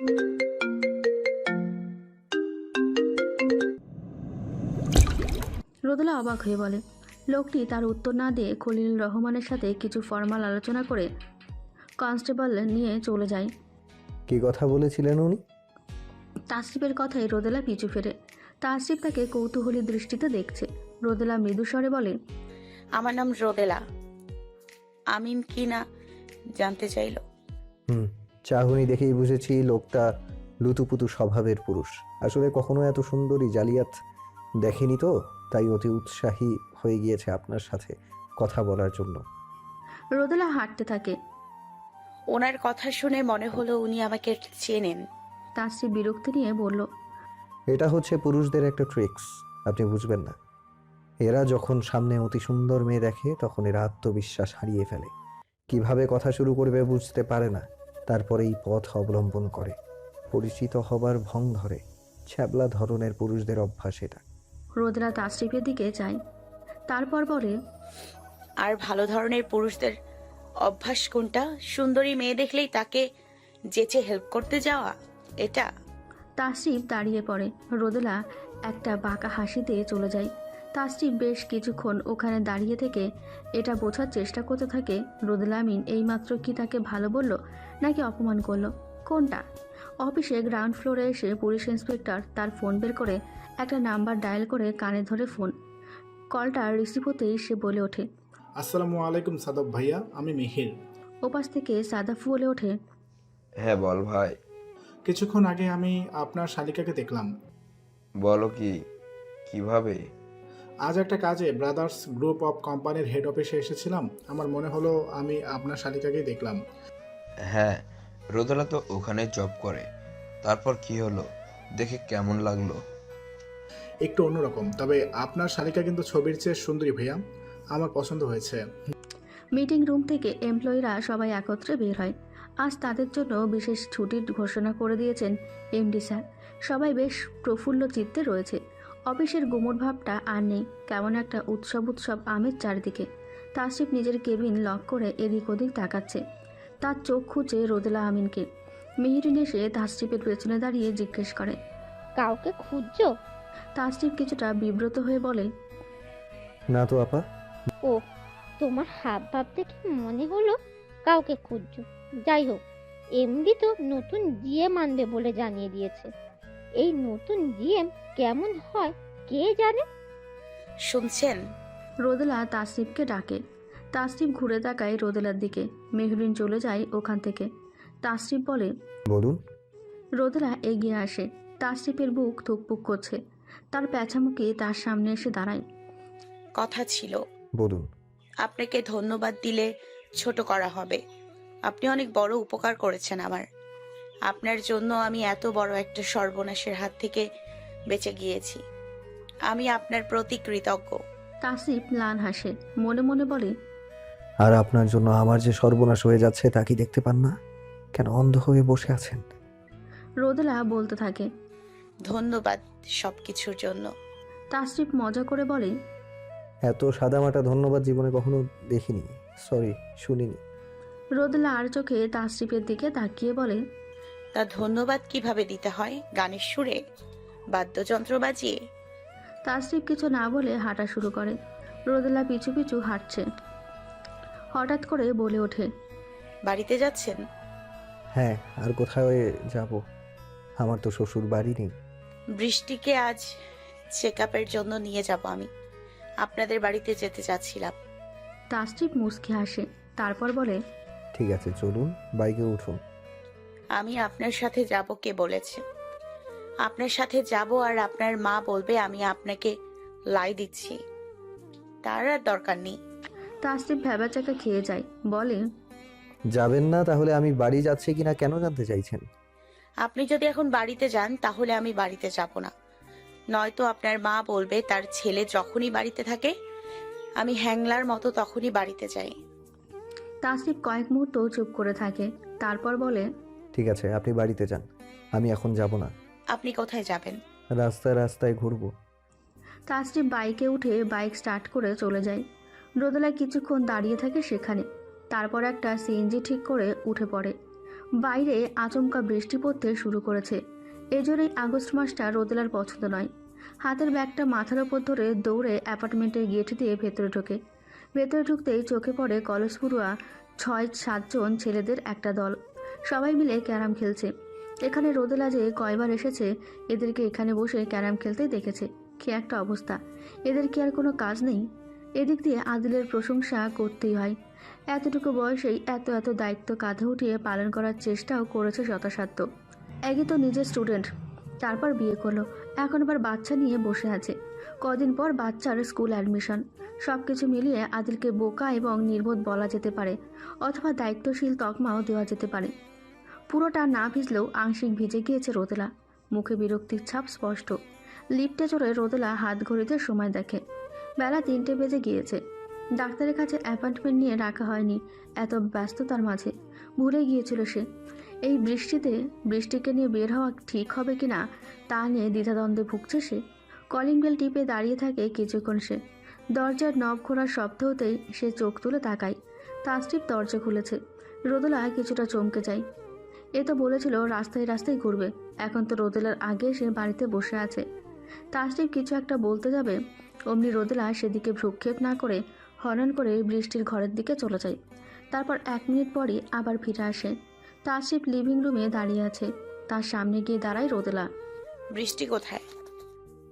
রোদেলা অবাক হয়ে বলে লোকটি তার উত্তর না দিয়ে খলিল রহমানের সাথে কিছু ফর্মাল আলোচনা করে কনস্টেবল নিয়ে চলে যায়। কি কথা বলেছিলেন উনি? তাসরিফের কথায় রোদেলা পিছু ফেরে। তাসরিফ তাকে কৌতূহলী দৃষ্টিতে দেখছে। রোদেলা মৃদুস্বরে বলে আমার নাম রোদেলা। আমিন কি না জানতে চাইলো? হুম চাহনি দেখেই বুঝেছি লোকটা লুতুপুতু স্বভাবের পুরুষ। আসলে কখনো এত সুন্দরী জালিয়াত দেখেনি তো তাই অতি উৎসাহী হয়ে গিয়েছে আপনার সাথে কথা বলার জন্য। রোদেলা হাঁটতে থাকে। ওনার কথা শুনে মনে হলো উনি আমাকে চেনেন। তাসরিফ বিরক্তি নিয়ে বলল এটা হচ্ছে পুরুষদের একটা ট্রিক্স আপনি বুঝবেন না। এরা যখন সামনে অতি সুন্দর মেয়ে দেখে তখন এরা আত্মবিশ্বাস হারিয়ে ফেলে। কীভাবে কথা শুরু করবে বুঝতে পারে না। তারপরে এই পথ অবলম্বন করে। পরিচিত হবার ভং ধরে। ছ্যাবলা ধরনের পুরুষদের অভ্যাস এটা। রোদেলা তাসরিফের দিকে যায়। তারপর বলে আর ভালো ধরনের পুরুষদের অভ্যাস কোনটা? সুন্দরী মেয়ে দেখলেই তাকে যেচে হেল্প করতে যাওয়া এটা? তাসরিফ দাঁড়িয়ে পড়ে। রোদেলা একটা বাঁকা হাসিতে চলে যায়। তাসরিফ বেশ কিছুক্ষণ ওখানে দাঁড়িয়ে থেকে এটা বোঝার চেষ্টা করতে থাকে রোদেলা আমিন এইমাত্র কি তাকে ভালো বলল? নাকি অপমান করল? কোনটা? অফিসে গ্রাউন্ড ফ্লোরে এসে পুলিশ ইন্সপেক্টর তার ফোন বের করে একটা নাম্বার ডায়াল করে কানে ধরে ফোন। কলটা রিসিভ হতেই সে বলে ওঠে আসসালামু আলাইকুম সাদব ভাইয়া আমি মিহির। ওপাশ থেকে সাদাফু বলে ওঠে হ্যাঁ বল ভাই। কিছুক্ষণ আগে আমি আপনার শালিকাকে দেখলাম। বলো কি কীভাবে? আজ একটা কাজে ব্রাদার্স গ্রুপ অফ কোম্পানির হেড অফিসে এসেছিলাম। আমার মনে হলো আমি আপনার শালিকাকেই দেখলাম। হ্যাঁ রোদেলা তো ওখানে জব করে। তারপর কি হলো? দেখে কেমন লাগল? একটু অন্যরকম তবে আপনার শালিকা কিন্তু ছবির চেয়ে সুন্দরী ভাইয়া। আমার পছন্দ হয়েছে। মিটিং রুম থেকে এমপ্লয়িরা সবাই একত্রে বের হয়। আজ তাদের জন্য বিশেষ ছুটির ঘোষণা করে দিয়েছেন এমডি স্যার। সবাই বেশ প্রফুল্ল চিত্তে রয়েছে। অফিসের গুমট ভাবটা আর নেই কেমন একটা উৎসব উৎসব আমের চারিদিকে। তাসিফ নিজের কেবিন লক করে এদিক ওদিক তাকাচ্ছে। তার চোখ খুঁজে রোদেলা আমিনকে। মেহরিন এসে তাসরিফের পেছনে দাঁড়িয়ে জিজ্ঞেস করে কাউকে খুঁজছো? তাসরিফ কিছুটা বিব্রত হয়ে বলে না তো আপা। ও তোমার হাব ভাব দেখে মনে হলো? কাউকে খুঁজছো? যাই হোক এমডি তো নতুন জিএম আনবে বলে জানিয়ে দিয়েছে। এই নতুন জিএম কেমন হয় কে জানে? শুনছেন? রোদেলা তাসরিফকে ডাকে তাসরিফ ঘুরে তাকায় রোদেলার দিকে। মেহরিন চলে যায় ওখান থেকে। তাসরিফ বলে বলুন। রোদেলা এগিয়ে আসে। তাসরিফের বুক থুকপুক করছে। তার প্যাঁচামুখি তার সামনে এসে দাঁড়ায়। কথা ছিল। বলুন। আপনাকে ধন্যবাদ দিলে ছোট করা হবে। আপনি অনেক বড় উপকার করেছেন আমার। আপনার জন্য আমি এত বড় একটা সর্বনাশের হাত থেকে বেঁচে গিয়েছি। আমি আপনার প্রতি কৃতজ্ঞ। তাসরিফ ম্লান হাসে। মনে মনে বলে আর আপনার জন্য আমার যে সর্বনাশ হয়ে যাচ্ছে তা কি দেখতে পান না? কেন অন্ধ হয়ে বসে আছেন? রোদেলা বলতে থাকে। ধন্যবাদ সব কিছুর জন্য। তাসরিফ মজা করে বলে এত সাদামাটা ধন্যবাদ জীবনে কখনো দেখিনি। সরি শুনিনি। রোদলা আর চোখে তাসরিফের দিকে তাকিয়ে বলে তা ধন্যবাদ কীভাবে দিতে হয়? গানের সুরে? বাদ্যযন্ত্র বাজিয়ে? তাসরিফ কিছু না বলে হাঁটা শুরু করে। রোদেলা পিছু পিছু হাঁটছে। হঠাৎ করে বলে ওঠে বাড়িতে যাচ্ছেন? হ্যাঁ আর কোথায় যাব? আমার তো শ্বশুর বাড়ি নেই। বৃষ্টিকে আজ চেক আপের জন্য নিয়ে যাব আমি। আপনাদের বাড়িতে যেতে চাচ্ছিলাম। তাসরিফ মুচকি হাসে তারপর বলে ঠিক আছে চলুন বাইকে উঠুন। আমি আপনার সাথে যাব কে বলেছে? আপনার সাথে যাব আর আপনার মা বলবে আমি আপনাকে লাই দিচ্ছি। তার আর দরকার নেই। তাসরিফ ভেবাচাকা খেয়ে যায় বলে। যাবেন না তাহলে আমি বাড়ি যাচ্ছি কিনা কেন জানতে চাইছেন? আপনি যদি এখন বাড়িতে যান তাহলে আমি বাড়িতে যাব না। নয়তো আপনার মা বলবে তার ছেলে যখনই বাড়িতে থাকে আমি হ্যাংলার মতো তখনই বাড়িতে যাই। তাসরিফ কয়েক মুহূর্ত চুপ করে থাকে তারপর বলে ঠিক আছে আপনি বাড়িতে যান আমি এখন যাব না। আপনি কোথায় যাবেন? রাস্তায় রাস্তায় ঘুরবো। তাসরিফ বাইকে উঠে বাইক স্টার্ট করে চলে যায়। রোদেলা কিছুক্ষণ দাঁড়িয়ে থাকে সেখানে। তারপর একটা সিএনজি ঠিক করে উঠে পড়ে। বাইরে আচমকা বৃষ্টি পড়তে শুরু করেছে। এজন্যই আগস্ট মাসটা রোদেলার পছন্দ নয়। হাতের ব্যাগটা মাথার ওপর ধরে দৌড়ে অ্যাপার্টমেন্টের গেট দিয়ে ভেতরে ঢোকে। ভেতরে ঢুকতেই চোখে পড়ে কলেজ পড়ুয়া ছয় সাতজন ছেলেদের একটা দল। সবাই মিলে ক্যারাম খেলছে। এখানে রোদেলা যে কয়বার এসেছে, এদেরকে এখানে বসে ক্যারাম খেলতেই দেখেছে। কি একটা অবস্থা। এদের কি আর কোনো কাজ নেই? এদিক দিয়ে আদিলের প্রশংসা করতেই হয়। এতটুকু বয়সেই এত এত দায়িত্ব কাঁধে উঠিয়ে পালন করার চেষ্টাও করেছে যথাসাধ্য। একই তো নিজের স্টুডেন্ট তারপর বিয়ে করল। এখন আবার বাচ্চা নিয়ে বসে আছে। কদিন পর বাচ্চার স্কুল অ্যাডমিশন সব কিছু মিলিয়ে আদিলকে বোকা এবং নির্বোধ বলা যেতে পারে, অথবা দায়িত্বশীল তকমাও দেওয়া যেতে পারে। পুরোটা না ভিজলেও আংশিক ভিজে গিয়েছে রোদেলা। মুখে বিরক্তির ছাপ স্পষ্ট। লিফটে চড়ে রোদেলা হাত ঘড়িতে সময় দেখে। বেলা তিনটে বেজে গিয়েছে। ডাক্তারের কাছে অ্যাপয়েন্টমেন্ট নিয়ে রাখা হয়নি, এত ব্যস্ততার মাঝে। ভুলে গিয়েছিল সে। এই বৃষ্টিতে বৃষ্টিকে নিয়ে বের হওয়া ঠিক হবে কি না তা নিয়ে দ্বিধাদ্বন্দ্বে ভুগছে সে। কলিং বেল টিপে দাঁড়িয়ে থাকে কিছুক্ষণ সে। দরজার নব খোলার শব্দ হতেই সে চোখ তুলে তাকায়। তাস্টিপ দরজা খুলেছে। রোদেলা কিছুটা চমকে যায়। এ তো বলেছিল রাস্তায় রাস্তায় ঘুরবে। এখন তো রোদেলার আগে সে বাড়িতে বসে আছে। তাস্টিপ কিছু একটা বলতে যাবে। অমনি রোদেলা সেদিকে ভ্রুক্ষেপ না করে হনন করে বৃষ্টির ঘরের দিকে চলে যায়। তারপর এক মিনিট পরই আবার ফিরে আসে। তাসিফ লিভিং রুমে দাঁড়িয়ে আছে। তার সামনে গিয়ে দাঁড়ায় রোদেলা। বৃষ্টি কোথায়?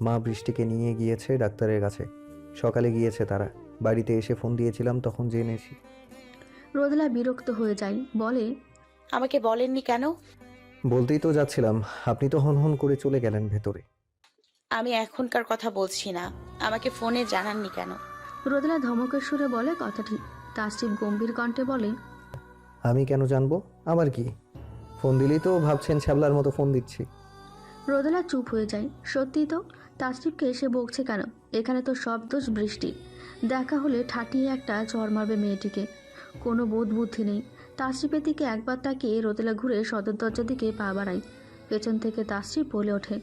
মা বৃষ্টিকে নিয়ে গিয়েছে ডাক্তারের কাছে। সকালে গিয়েছে তারা। বাড়িতে এসে ফোন দিয়েছিলাম তখন জেনেছি। রোদেলা বিরক্ত হয়ে যায়। বলে আমাকে বলেননি কেন? বলতেই তো যাচ্ছিলাম। আপনি তো হন হন করে চলে গেলেন ভেতরে। আমি এখনকার কথা বলছি না। আমাকে ফোনে জানাননি কেন? রোদেলা ধমকের সুরে বলে কথাটি। তাসিফ গম্ভীর কণ্ঠে বলে আমি কেন জানব? আমার কি? ফোন দিলেই তো ভাবছেন ছ্যাবলার মতো ফোন দিচ্ছি। রোদেলা চুপ হয়ে যায়। সত্যিই তো তাসরিফকে এসে বকছে কেন? এখানে তো সব দোষ বৃষ্টি। দেখা হলে ঠাটিয়ে একটা চর মারবে মেয়েটিকে। কোনো বোধ বুদ্ধি নেই। তাসরিফের দিকে একবার তাকিয়ে রোদেলা ঘুরে সদর দরজার দিকে পা বাড়ায়। পেছন থেকে তাসরিফ বলে ওঠে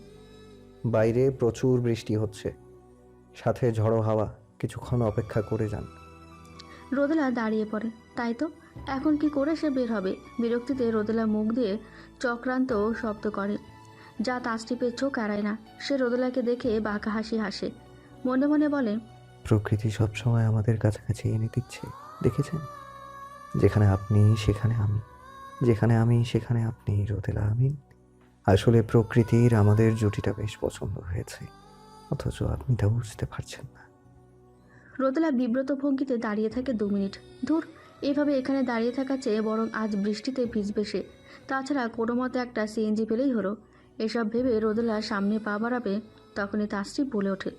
বাইরে প্রচুর বৃষ্টি হচ্ছে। সাথে ঝড়ো হাওয়া কিছুক্ষণ অপেক্ষা করে যান। রোদেলা দাঁড়িয়ে পড়ে। তাই তো এখন কি করে সে বের হবে? বিরক্তিতে রোদেলা মুখ দিয়ে চক্রান্ত শব্দ করে। যা তাসটিপের চোখ এড়ায় না। সে রোদেলাকে দেখে বাঁকা হাসি হাসে। মনে মনে বলে প্রকৃতি সবসময় আমাদের কাছাকাছি এনে দিচ্ছে দেখেছেন? যেখানে আপনি সেখানে আমি। যেখানে আমি সেখানে আপনি রোদেলা আমিন। আসলে প্রকৃতির আমাদের জুটিটা বেশ পছন্দ হয়েছে। অথচ আপনি তা বুঝতে পারছেন না। রোদেলা বিব্রত ভঙ্গিতে দাঁড়িয়ে থাকে দু মিনিট। ধুর এভাবে এখানে দাঁড়িয়ে থাকা চেয়ে বরং আজ বৃষ্টিতে ভিজবে সে। তাছাড়া কোনো মতে একটা সিএনজি পেলেই হলো। এসব ভেবে রোদেলা সামনে পা বাড়াবে তখনই তাসটি বলে ওঠে।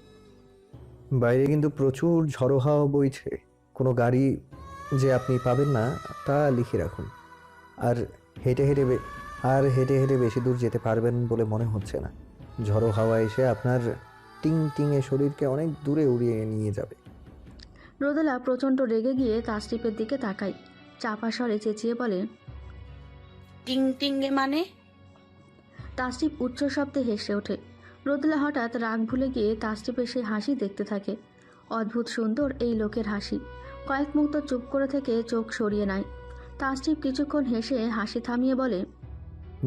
বাইরে কিন্তু প্রচুর ঝড়ো হাওয়া বইছে। কোনো গাড়ি যে আপনি পাবেন না তা লিখে রাখুন। আর হেঁটে হেঁটে আর হেঁটে হেঁটে বেশি দূর যেতে পারবেন বলে মনে হচ্ছে না। ঝড়ো হাওয়া এসে আপনার টিং টিংয়ে শরীরকে অনেক দূরে উড়িয়ে নিয়ে যাবে। রোদেলা প্রচণ্ড রেগে গিয়ে তাসটিপের দিকে তাকায়। চাপা স্বরে চেঁচিয়ে বলে টিং টিংয়ে মানে তাসটিপ উচ্চ শব্দে হেসে ওঠে। রোদেলা হঠাৎ রাগ ভুলে গিয়ে তাসটিপের সেই হাসি দেখতে থাকে। অদ্ভুত সুন্দর এই লোকের হাসি। কয়েক মুহূর্ত চুপ করে থেকে চোখ সরিয়ে নেয়। তাসটিপ কিছুক্ষণ হেসে হাসি থামিয়ে বলে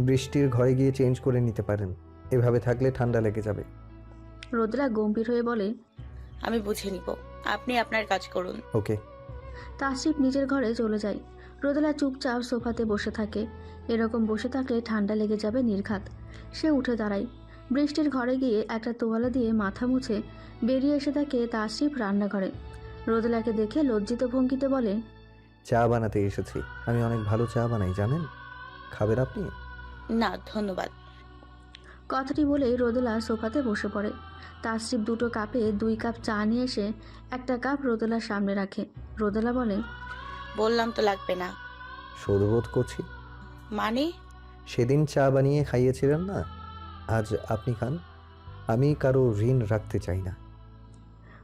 বৃষ্টির ঘরে গিয়ে চেঞ্জ করে নিতে পারেন। এভাবে থাকলে ঠান্ডা লেগে যাবে। রোদেলা গম্ভীর হয়ে বলে আমি বুঝে নিব। আপনি আপনার কাজ করুন। ওকে। তাসরিফ নিজের ঘরে চলে যায়। রোদেলা চুপচাপ সোফাতে বসে থাকে। এরকম বসে থাকলে ঠান্ডা লেগে যাবে নির্ঘাত। সে উঠে দাঁড়ায়। বৃষ্টির ঘরে গিয়ে একটা তোয়ালা দিয়ে মাথা মুছে বেরিয়ে এসে থাকে তাসরিফ রান্নাঘরে। রোদেলাকে দেখে লজ্জিত ভঙ্গিতে বলে চা বানাতে এসেছি। আমি অনেক ভালো চা বানাই জানেন? খাবেন আপনি? না ধন্যবাদ। কথাটি বলেই রোদেলা সোফাতে বসে পড়ে। তাসরিফ দুটো কাপে দুই কাপ চা নিয়ে এসে একটা কাপ রোদেলার সামনে রাখে। রোদেলা বলে বললাম তো লাগবে না। শোধবোধ করছি। মানে? সেদিন চা বানিয়ে খাইয়েছিলেন না? আজ আপনি খান। আমি কারও ঋণ রাখতে চাই না।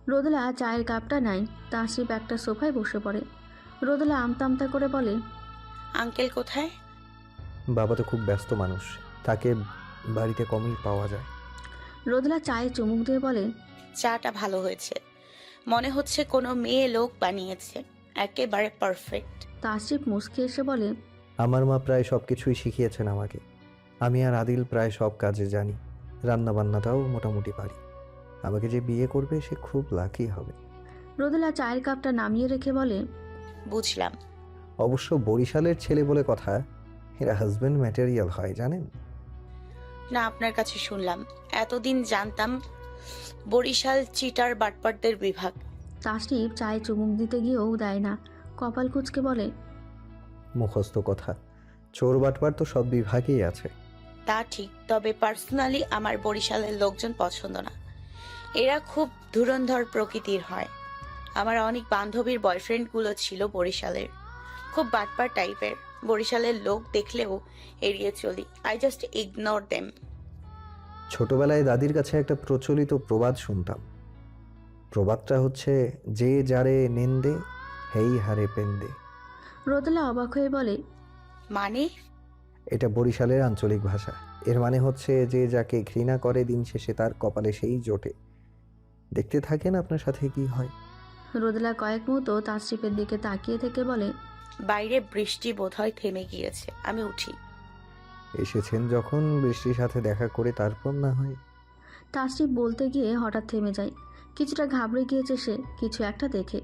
রোদলা চায়ের কাপটা নেয়। তাসরিফ একটা সোফায় বসে পড়ে। রোদলা আমতা আমতা করে বলে আঙ্কেল কোথায়? বাবা তো খুব ব্যস্ত মানুষ তাকে বাড়িতে কমই পাওয়া যায়। রোদলা চায়ে চুমুক দিয়ে বলে চাটা ভালো হয়েছে। মনে হচ্ছে কোনো মেয়ে লোক বানিয়েছে একেবারে পারফেক্ট তাসরিফ মুসকে এসে বলে আমার মা প্রায় সব কিছুই শিখিয়েছেন আমাকে। আমি আর আদিল প্রায় সব কাজে জানি রান্না বান্নাটাও মোটামুটি পারি। আমাকে যে বিয়ে করবে সে খুব লাকি হবে। রোদেলা চায়ের কাপটা নামিয়ে রেখে বলে বুঝলাম। অবশ্য বরিশালের ছেলে বলে কথা এরা হাজব্যান্ড ম্যাটেরিয়াল হয় জানেন? না আপনার কাছে শুনলাম। এতদিন জানতাম বরিশাল চিটার বাটপাটদের বিভাগ। তাসরিফ চায়ে চুমুক দিতে গিয়েও দেয় না। কপাল কুচকে বলে মুখস্থ কথা। চোর বাটবার তো সব বিভাগেই আছে। তা ঠিক তবে পার্সোনালি আমার বরিশালের লোকজন পছন্দ না। এরা খুব ধুরন্ধর প্রকৃতির হয়। আমার অনেক বান্ধবীর বয়ফ্রেন্ডগুলো ছিল বরিশালের। খুব বাটপার টাইপের বরিশালের লোক দেখলেও এড়িয়ে চলি। আই জাস্ট ইগনোর দেম ছোটবেলায় দাদির কাছে একটা প্রচলিত প্রবাদ শুনতাম। প্রবাদটা হচ্ছে যে যারে নেন্দে হেই হারে পেন্দে। রোদেলা অবাক হয়ে বলে মানে? এটা বরিশালের আঞ্চলিক ভাষা। এর মানে হচ্ছে যে যাকে ঘৃণা করে দিন শেষে তার কপালে সেই জোটে। দেখতে থাকেন আপনার সাথে কি হয়। রোদেলা কয়েক মুহূর্ত তার তাসরিফের দিকে তাকিয়ে থেকে বলে বাইরে বৃষ্টি বোধহয় থেমে গিয়েছে। আমি উঠি। এসেছেন যখন বৃষ্টির সাথে দেখা করে তারপর না হয়? তাসরিফ বলতে গিয়ে হঠাৎ থেমে যায়। কিছুটা ঘাবড়ে গিয়েছে সে কিছু একটা দেখে।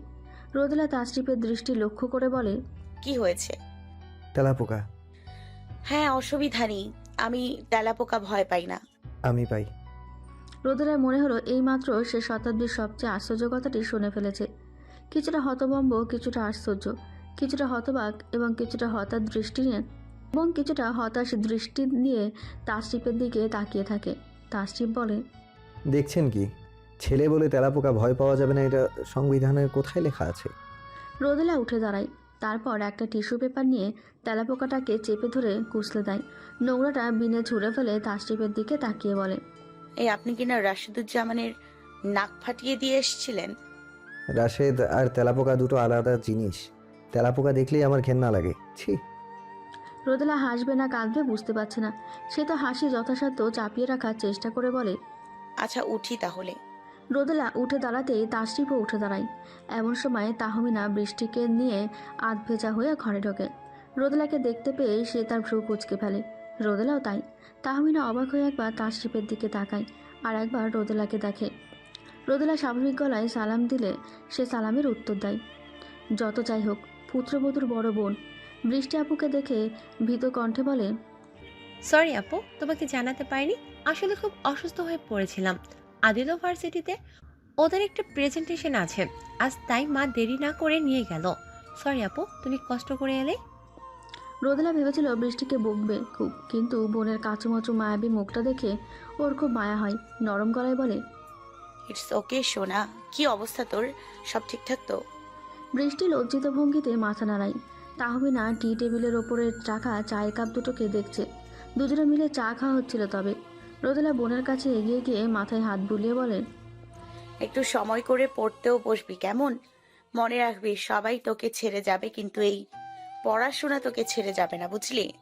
রোদেলা তাসরিফের দৃষ্টি লক্ষ্য করে বলে কি হয়েছে? তেলাপোকা। হ্যাঁ অসুবিধা নেই। আমি তেলাপোকা ভয় পাই না। আমি পাই। রোদেলার মনে হলো এইমাত্র সে শতাব্দীর সবচেয়ে আশ্চর্য কথাটি শুনে ফেলেছে। কিছুটা হতবম্ব কিছুটা আশ্চর্য। কিছুটা হতবাক এবং কিছুটা হতাশ দৃষ্টি নিয়ে এবং কিছুটা হতাশ দৃষ্টি নিয়ে তাসরিফের দিকে তাকিয়ে থাকে। তাসরিফ বলে দেখছেন কি? ছেলে বলে তেলাপোকা ভয় পাওয়া যাবে না এটা সংবিধানের কোথায় লেখা আছে? রোদেলা উঠে দাঁড়ায়। তারপর একটা টিস্যু পেপার নিয়ে তেলাপোকাটাকে চেপে ধরে কুচলে দেয়। নোংরাটা বিনে ছুঁড়ে ফেলে তাসরিফের দিকে তাকিয়ে বলে এই আপনি কিনা রাশিদুজ্জামানের নাক ফাটিয়ে দিয়ে এসেছিলেন? রাশেদ আর তেলাপোকা দুটো আলাদা জিনিস। তেলাপোকা দেখলেই আমার ঘেন্না লাগে। ছি। রোদেলা হাসবে না কাঁদবে বুঝতে পারছে না। সে তো হাসি যথাসাধ্য চাপিয়ে রাখার চেষ্টা করে বলে আচ্ছা উঠি তাহলে। রোদেলা উঠে দাঁড়াতেই তাসরিফও উঠে দাঁড়ায়। এমন সময় তাহমিনা বৃষ্টিকে নিয়ে আধ ভেজা হয়ে ঘরে ঢোকে। রোদেলাকে দেখতে পেয়ে সে তার ভ্রু কুচকে ফেলে। রোদেলাও তাই। তাহমিনা অবাক হয়ে একবার তাসরিফের দিকে তাকায় আর একবার রোদেলাকে দেখে। রোদেলা স্বাভাবিক গলায় সালাম দিলে সে সালামের উত্তর দেয়। যত যাই হোক পুত্রবধূর বড় বোন। বৃষ্টি আপুকে দেখে ভীত কণ্ঠে বলে সরি আপু তোমাকে জানাতে পারিনি। আসলে খুব অসুস্থ হয়ে পড়েছিলাম। আদিল ভার্সিটিতে ওদের একটা প্রেজেন্টেশন আছে। আজ তাই মা দেরি না করে নিয়ে গেল। সরি আপু তুমি কষ্ট করে এলে? রোদেলা ভেবেছিল বৃষ্টিকে বকবে খুব কিন্তু বোনের কাচুমাচু মায়াবী মুখটা দেখে ওর খুব মায়া হয়। নরম গলায় বলে ইটস ওকে সোনা। কি অবস্থা তোর? সব ঠিকঠাক তো? বৃষ্টি লজ্জিত ভঙ্গিতে মাথা নাড়াই তাহমিনা টি টেবিলের ওপরে রাখা চায়ের কাপ দুটোকে দেখছে। দুজনে মিলে চা খাওয়া হচ্ছিল তবে। রোদেলা বোনের কাছে এগিয়ে গিয়ে মাথায় হাত বুলিয়ে বলে একটু সময় করে পড়তেও বসবি কেমন? মনে রাখবি সবাই তোকে ছেড়ে যাবে কিন্তু এই পড়াশোনা তোকে ছেড়ে যাবে না বুঝলি?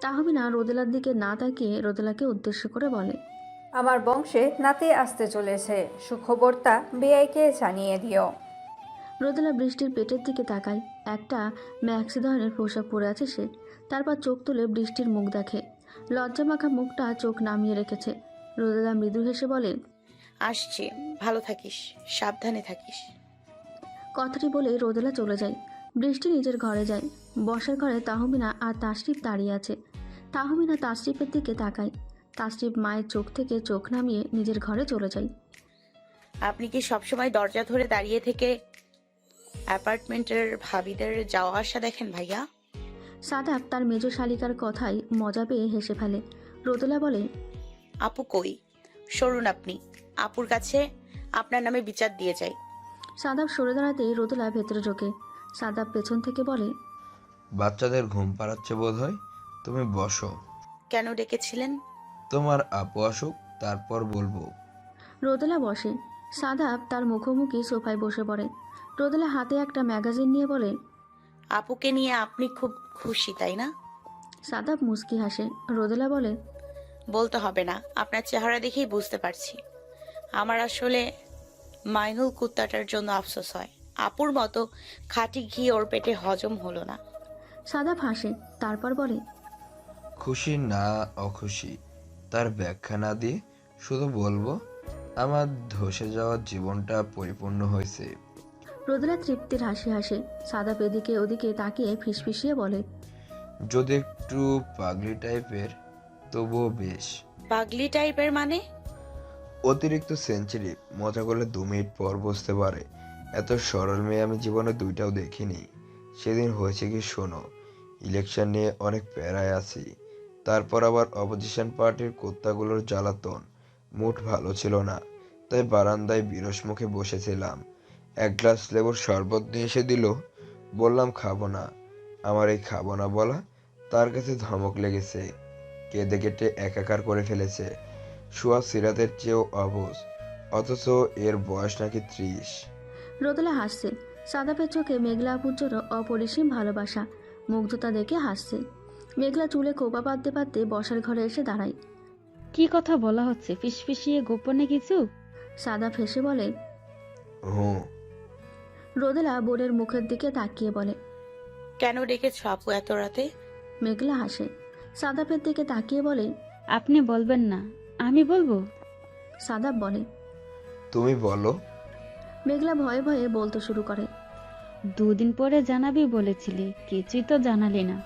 তাহমিনা রোদেলার দিকে না তাকিয়ে রোদেলাকে উদ্দেশ্য করে বলে আমার বংশে নাতি আসতে চলেছে। সুখবরটা বেআইকে জানিয়ে দিও। রোদেলা বৃষ্টির পেটের দিকে তাকায়। একটা ম্যাক্সি ধরনের পোশাক পরে আছে সে। তারপর চোখ তুলে বৃষ্টির মুখ দেখে। লজ্জা মাখা মুখটা চোখ নামিয়ে রেখেছে। রোদেলা মৃদু হেসে বলে আসছে ভালো থাকিস সাবধানে থাকিস। কথাটি বলে রোদেলা চলে যায়। বৃষ্টি নিজের ঘরে যায়। বসার ঘরে তাহমিনা আর তাসরিফ দাঁড়িয়ে আছে। তাহমিনা তাসরিফের দিকে তাকায়। তাসরিফ মায়ের চোখ থেকে চোখ নামিয়ে নিজের ঘরে চলে যায়। আপনি কি সবসময় দরজা ধরে দাঁড়িয়ে থেকে অ্যাপার্টমেন্টের ভাবিদের যাওয়া আসা দেখেন ভাইয়া? সাদাব তার মেজ শালিকার কথায় মজা পেয়ে হেসে ফেলে। রোদেলা বলে আপু কই? সরুন আপনি। আপুর কাছে আপনার নামে বিচার দিয়ে যাই। সাদাব সরে দাঁড়াতে রোদেলা ভেতরে ঢোকে। সাদাব পেছন থেকে বলে বাচ্চাদের ঘুম পাড়াচ্ছে বোধ হয় তুমি বসো। কেন ডেকেছিলেন? তোমার আপু আসুক তারপর বলব। রোদেলা বসে। সাদাব তার মুখোমুখি সোফায় বসে পড়ে। রোদেলা হাতে একটা ম্যাগাজিন নিয়ে বলে আপুকে নিয়ে আপনি খুব খুশি তাই না? সাদাব মুস্কি হাসে। রোদেলা বলে বলতে হবে না আপনার চেহারা দেখেই বুঝতে পারছি। আমার আসলে মাইনুল কুত্তাটার জন্য আফসোস হয়। আপুর মতো খাঁটি ঘি ওর পেটে হজম হলো না। সাদা হাসে তারপর বলে খুশি না অখুশি তার ব্যাখ্যা না দিয়ে শুধু বলব আমার ধসে যাওয়ার জীবনটা পরিপূর্ণ হয়েছে। রোদেলা তৃপ্তির হাসি হাসে। সাদা পেদিকে ওদিকে তাকিয়ে ফিসফিসিয়ে বলে যদি একটু পাগলি টাইপের তবুও বেশ। পাগলি টাইপের মানে? অতিরিক্ত সেঞ্চুরি মজা করলে দু মিনিট পর বসতে পারে। এত সরল মেয়ে আমি জীবনে দুইটাও দেখিনি। সেদিন হয়েছে কি শোনো ইলেকশন নিয়ে অনেক প্যারায় আছি। তারপর আবার অপোজিশন পার্টির কুত্তাগুলোর জ্বালাতন। মুঠ ভালো ছিল না তাই বারান্দায় বিরস মুখে বসেছিলাম। এক গ্লাস লেবুর শরবত নিয়ে এসে দিল। বললাম খাব না। আমার এই খাব না বলা তার কাছে ধমক লেগেছে। কেঁদে কেটে একাকার করে ফেলেছে। শুয়া সিরাতের চেয়েও অবুজ অথচ এর বয়স নাকি ত্রিশ। রোদেলা হাসছে। সাদাপের চোখে মেঘলা আপুর জন্য অপরিসীম ভালোবাসা মুগ্ধতা দেখে হাসছে। মেঘলা চুলে কোপা পাততে পাততে বসার ঘরে এসে দাঁড়ায়। কি কথা বলা হচ্ছে? ফিসফিসিয়ে গোপনে কিছু? সাদা ফেসে বলে হুঁ রোদেলা বোনের মুখের দিকে তাকিয়ে বলে কেন ডেকেছ আপু এত রাতে? মেঘলা হাসে। সাদাপের দিকে তাকিয়ে বলে আপনি বলবেন না আমি বলব? সাদাপ বলে তুমি বলো। মেঘলা ভয়ে ভয়ে বলতে শুরু করে। দুদিন পরে জানাবি বলেছিলি কিছুই তো জানালি না।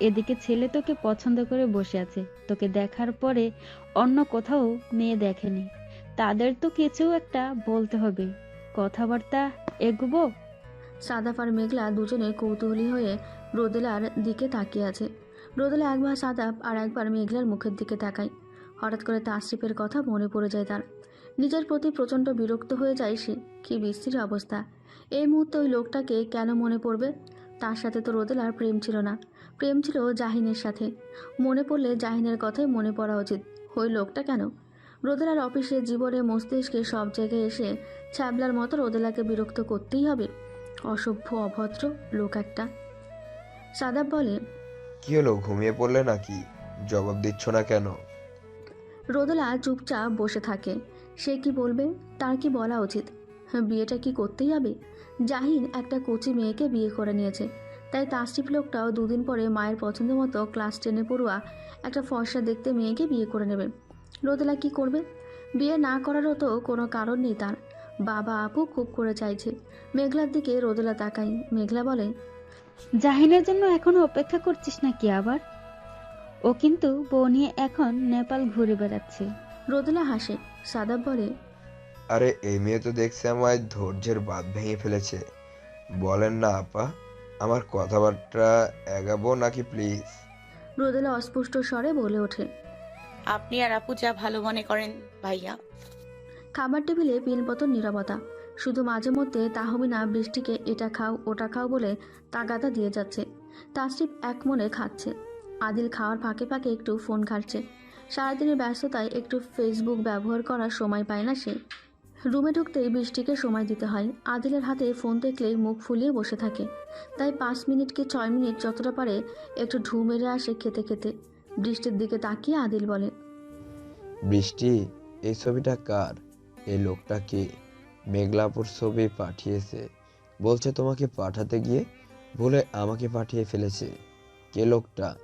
এদিকে ছেলে তোকে পছন্দ করে বসে আছে তোকে দেখার পরে অন্য কোথাও মেয়ে দেখেনি। তাদের তো কিছু একটা বলতে হবে কথাবার্তা এগোবো? সাদাপ আর মেঘলা দুজনে কৌতূহলী হয়ে রোদেলার দিকে তাকিয়ে আছে। রোদেলা একবার সাদাপ আর একবার মেঘলার মুখের দিকে তাকায়। হঠাৎ করে তাসরিফের কথা মনে পড়ে যায় তার। নিজের প্রতি প্রচণ্ড বিরক্ত হয়ে যায় সে। কি বিশ্রী অবস্থা। এই মুহূর্তে ওই লোকটাকে কেন মনে পড়বে? তার সাথে তো রোদেলার প্রেম ছিল না। প্রেম ছিল জাহিনের সাথে। মনে পড়লে জাহিনের কথাই মনে পড়া উচিত। ওই লোকটা কেন? রোদেলার অফিসে জীবনে মস্তিষ্কে সব জায়গায় এসে ছ্যাবলার মতো রোদেলাকে বিরক্ত করতেই হবে। অসভ্য অভদ্র লোক একটা। সাদাব বলে কি হলো ঘুমিয়ে পড়লে নাকি? জবাব দিচ্ছ না কেন? রোদেলা চুপচাপ বসে থাকে। সে কি বলবে তার কি বলা উচিত? হ্যাঁ, বিয়েটা কি করতেই হবে? জাহিন একটা কোচি মেয়েকে বিয়ে করে নিয়েছে। তাই তাসটিফ লোকটাও দুদিন পরে মায়ের পছন্দ মতো ক্লাস টেনে পড়ুয়া একটা ফর্সা দেখতে মেয়েকে বিয়ে করে নেবে। রোদেলা কি করবে? বিয়ে না করারও তো কোনো কারণ নেই তার। বাবা আপু খুব করে চাইছে। মেঘলার দিকে রোদেলা তাকাই মেঘলা বলে জাহিনের জন্য এখনও অপেক্ষা করছিস নাকি আবার? ও কিন্তু বউ নিয়ে এখন নেপাল ঘুরে বেড়াচ্ছে। রোদেলা হাসে। সাদাব বলে আরে এই মেয়ে তো দেখছি আমায় ধৈর্যের বাঁধ ভেঙে ফেলেছে। বলেন না আপা আমার কথাবার্তা এগাবো নাকি প্লিজ? রোদেলা অস্পষ্ট স্বরে বলে ওঠে। আপনি আর আপু যা ভালো মনে করেন, ভাইয়া। খাবার টেবিলে পিনপতন নীরবতা। শুধু মাঝে মধ্যে তাহমিনা বৃষ্টিকে এটা খাও, ওটা খাও বলে তাগাদা দিয়ে যাচ্ছে। তাসরিফ এক মনে খাচ্ছে। আদিল খাওয়ার ফাঁকে ফাঁকে একটু ফোন ঘাটছে। সারাদিনের ব্যস্ততায় একটু ফেসবুক ব্যবহার করার সময় পায় না সে। রুমে ঢুকতেই বৃষ্টিকে সময় দিতে হয়। আদিলের হাতে ফোন দেখলেই মুখ ফুলিয়ে বসে থাকে। তাই পাঁচ মিনিট কি ছয় মিনিট যতটা পারে একটু ঢু মেরে আসে খেতে খেতে। বৃষ্টির দিকে তাকিয়ে আদিল বলে বৃষ্টি এই ছবিটা কার? এই লোকটা কে? মেঘলাপুর ছবি পাঠিয়েছে। বলছে তোমাকে পাঠাতে গিয়ে বলে আমাকে পাঠিয়ে ফেলেছে। কে লোকটা?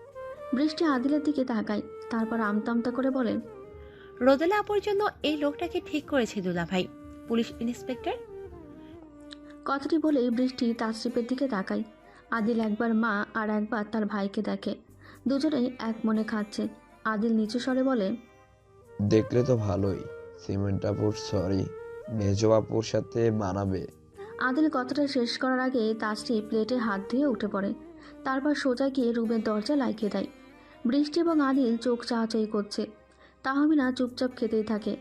বৃষ্টি আদিলের দিকে তাকায় তারপর আমতা আমতা করে বলে রোদেলা আপুর জন্য এই লোকটাকে ঠিক করেছে দুলা ভাই। Police inspector? কথাটি বলেই বৃষ্টি তাসরিফের দিকে তাকায়। আদিল একবার মা আর একবার তার ভাইকে দেখে। দুজনেই এক মনে খাচ্ছে। আদিল নিচু স্বরে বলে দেখলে তো ভালোই। সিমেন্টাপুর সরি। মেজবাপুর সাথে মানাবে। আদিল কথাটা শেষ করার আগে তাসরি প্লেটে হাত ধুয়ে উঠে পড়ে। তারপর সোজা গিয়ে রুমের দরজা লাগিয়ে দেয়। বৃষ্টি এবং আদিল চোখ চাহাচাই করছে। তাহমিনা চুপচাপ খেতেই থাকে।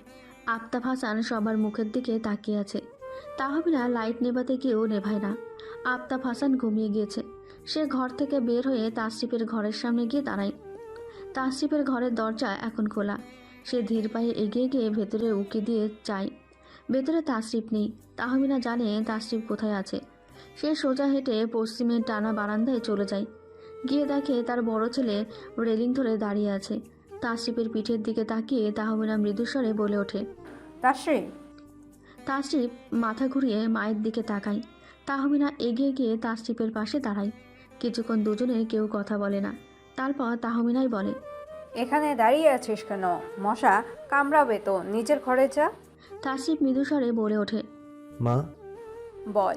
আফতাব হাসান সবার মুখের দিকে তাকিয়ে আছে। তাহমিনা লাইট নেভাতে গিয়েও নেভায় না। আফতাব হাসান ঘুমিয়ে গিয়েছে। সে ঘর থেকে বের হয়ে তাসরিফের ঘরের সামনে গিয়ে দাঁড়ায়। তাসরিফের ঘরের দরজা এখন খোলা। সে ধীর পায়ে এগিয়ে গিয়ে ভেতরে উকি দিয়ে যায়। ভেতরে তাসরিফ নেই। তাহমিনা জানে তাসরিফ কোথায় আছে। সে সোজা হেঁটে পশ্চিমের টানা বারান্দায় চলে যায়। গিয়ে দেখে তার বড় ছেলে রেলিং ধরে দাঁড়িয়ে আছে। তাসরিফের পিঠের দিকে তাকিয়ে তাহমিনা মৃদুস্বরে বলে ওঠে তাসরিফ! মাথা ঘুরিয়ে মায়ের দিকে তাকায়। তাহমিনা এগিয়ে গিয়ে তাসরিফের পাশে দাঁড়ায়। কিছুক্ষণ দুজনে কেউ কথা বলে না। তারপর তাহমিনাই বলে এখানে দাঁড়িয়ে আছিস কেন? মশা কামড়াবে তো। নিজের ঘরে যা। তাসিফ মৃদুস্বরে বলে ওঠে মা। বল।